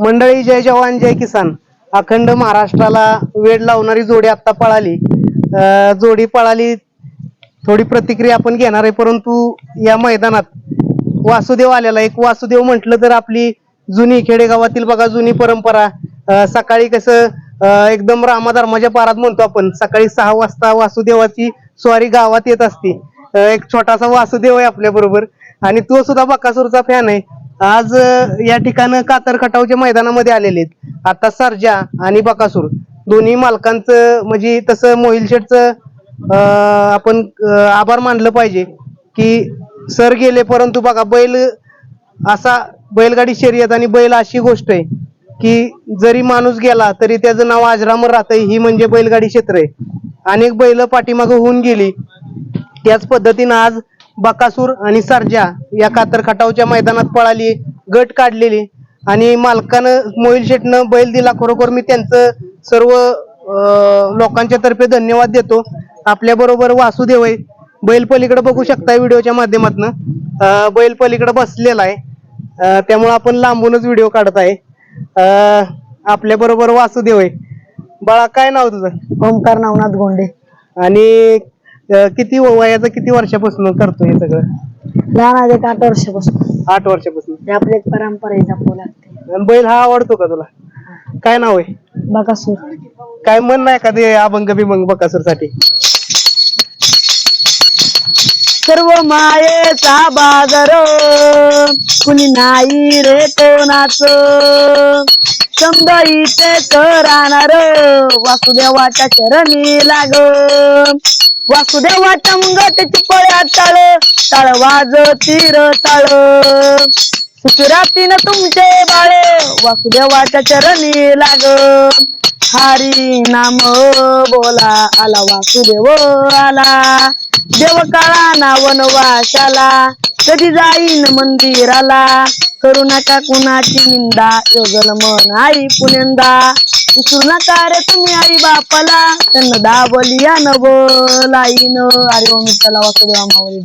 मंडळी जय जवान जय किसान. अखंड महाराष्ट्राला वेळ लावणारी जोडी आता पळाली. जोडी पळाली थोडी प्रतिक्रिया आपण घेणार आहे परंतु या मैदानात वासुदेव आलेला एक वासुदेव म्हटलं तर आपली जुनी खेडेगावातील बघा जुनी परंपरा. सकाळी कसं एकदम रामाधर्माच्या पारात म्हणतो आपण सकाळी सहा वाजता वासुदेवाची स्वारी गावात येत असते. एक छोटासा वासुदेव आहे आपल्या बरोबर. आणि तो सुद्धा बकासूरचा फॅन आहे. आज या ठिकाणी कातर खटावच्या मैदानामध्ये आलेले आहेत. आता सरजा आणि बकासूर दोन्ही मालकांचं म्हणजे तसं मोहिल शेठचं आपण आभार मानलं पाहिजे की सर गेले परंतु बघा बैल असा बैलगाडी शर्यत आणि बैल अशी गोष्ट आहे की जरी माणूस गेला तरी त्याचं नाव आजरामर राहतंय ही म्हणजे बैलगाडी क्षेत्र आहे. अनेक बैल पाठीमागं होऊन गेली. त्याच पद्धतीनं आज बकासूर आणि सर्जा या कातर खटावच्या मैदानात पळाली गट काढलेली आणि मालकानं मोहिल शेटनं बैल दिला. खरोखर मी त्यांचं सर्व लोकांच्या तर्फे धन्यवाद देतो. आपल्या बरोबर वासुदेव आहे. बैल पलीकडे बघू शकता व्हिडिओच्या माध्यमातून. बैल पलीकडे बसलेला आहे. त्यामुळे आपण लांबूनच व्हिडिओ काढत आहे. आपल्या बरोबर वासुदेव आहे. बाळा काय नाव तुझं? ओमकार नवनाथ गोंडे. आणि अं, किती व- वयाचं किती वर्षापासून करतो हे सगळं? लहान आहे एक आठ वर्षापासून. आठ वर्षापासून. आपली एक परंपरा आहे जपू लागते. आणि बैल हा आवडतो का तुला? काय नाव आहे? बकासूर. काय मन नाही का ते अभंग बिभंग बकासूरसाठी सर्व मायेचा बाजार कुणी नाही रे कोणाच? समजा इथे राहणार वासुदेवाच्या चरणी लाग. वासुदेवाच्या मुंगाट्याची पळ्या टाळ टाळ वाज तीर टाळ सुखरातीन तुमचे बाळे वासुदेवाच्या चरणी लाग. हरी नाम बोला आला वासुदेव आला. देव नावन वाशाला. कधी जाईन मंदिराला? करू नका कुणाची निंदा. योगल मन आई पुण्यंदा विसरू नका रे तुम्ही आई बापाला. त्यांना दाबलिया न बोलाईन अरे ओम त्याला वासुदेवा मावली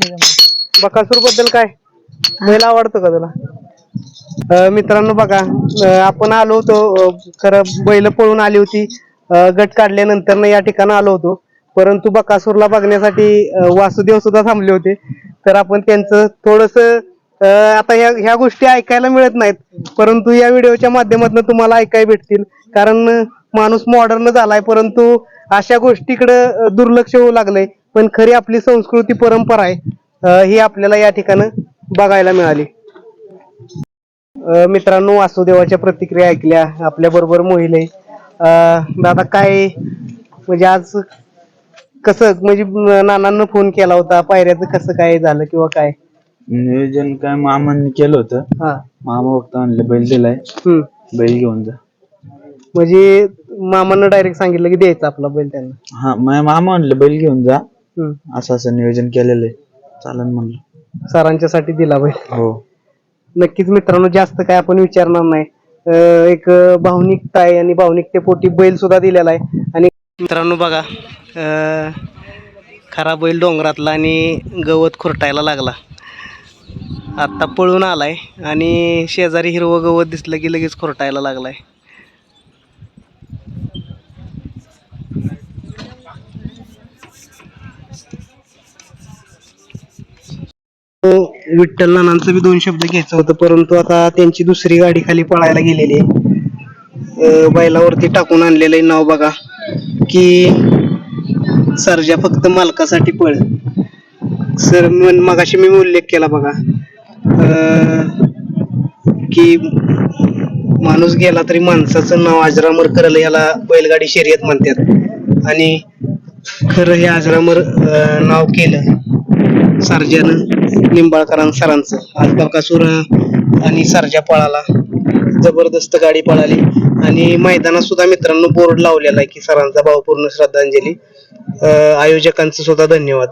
बकासूरबद्दल काय? बैल आवडतो का तुला? अं, मित्रांनो बघा अं, आपण आलो होतो अं, खरं बैल पळून आली होती. अं, गट काढल्यानंतर या ठिकाणी आलो होतो. परंतु बकासूरला बघण्यासाठी अं, वासुदेव सुद्धा थांबले होते. तर आपण त्यांचं थोडस आता ह्या ह्या गोष्टी ऐकायला मिळत नाहीत. परंतु या व्हिडिओच्या माध्यमातून तुम्हाला ऐकायला भेटतील. कारण माणूस मॉडर्न झालाय परंतु अशा गोष्टीकडे दुर्लक्ष होऊ लागलंय. पण खरी आपली संस्कृती परंपरा आहे. ही आपल्याला या ठिकाणी बघायला मिळाली. मित्रांनो वासुदेवाच्या प्रतिक्रिया ऐकल्या. आपल्या बरोबर मोहिले दादा काय म्हणजे आज कसं म्हणजे नानांना फोन केला होता पायऱ्याचं कसं काय झालं किंवा काय? नियोजन काय मामांनी केलं होतं. हा. मामा फक्त म्हणले बैल दिलाय. हम्म. बैल घेऊन जा. म्हणजे मामानं डायरेक्ट सांगितलं की द्यायचं आपला बैल त्यांना. हा मा- मामा म्हणले बैल घेऊन जा. हम्म. असं असं नियोजन केलेलं आहे. चालन म्हणलं. सरांच्यासाठी दिला बैल. हो. नक्कीच मित्रांनो जास्त काय आपण विचारणार नाही. अं, एक भावनिकता आहे आणि भावनिकतेपोटी बैल सुद्धा दिलेला आहे. आणि मित्रांनो बघा अं, खरा बैल डोंगरातला आणि गवत खुरटायला लागला. आत्ता पळून आलाय आणि शेजारी हिरवं गवत दिसलं की लगेच खुरटायला लागलाय. हो, विठ्ठल नानांचं बी दोन शब्द घ्यायचं होतं परंतु आता त्यांची दुसरी गाडी खाली पळायला गेलेली आहे. बैलावरती टाकून आणलेलं आहे नाव बघा. की सर्जा फक्त मालकासाठी पळ. सर मन मगाशी मी उल्लेख केला बघा. अं, की माणूस गेला तरी माणसाचं नाव आजरामर करायला याला बैलगाडी शर्यत म्हणतात. आणि खरं हे आजरामर नाव केलं सर्जानं निंबाळकरां सरांचं. आज बकासूर आणि सर्जा पळाला. जबरदस्त गाडी पळाली. आणि मैदानात सुद्धा मित्रांनो बोर्ड लावलेला आहे की सरांचा भावपूर्ण श्रद्धांजली. आयोजकांचं सुद्धा धन्यवाद.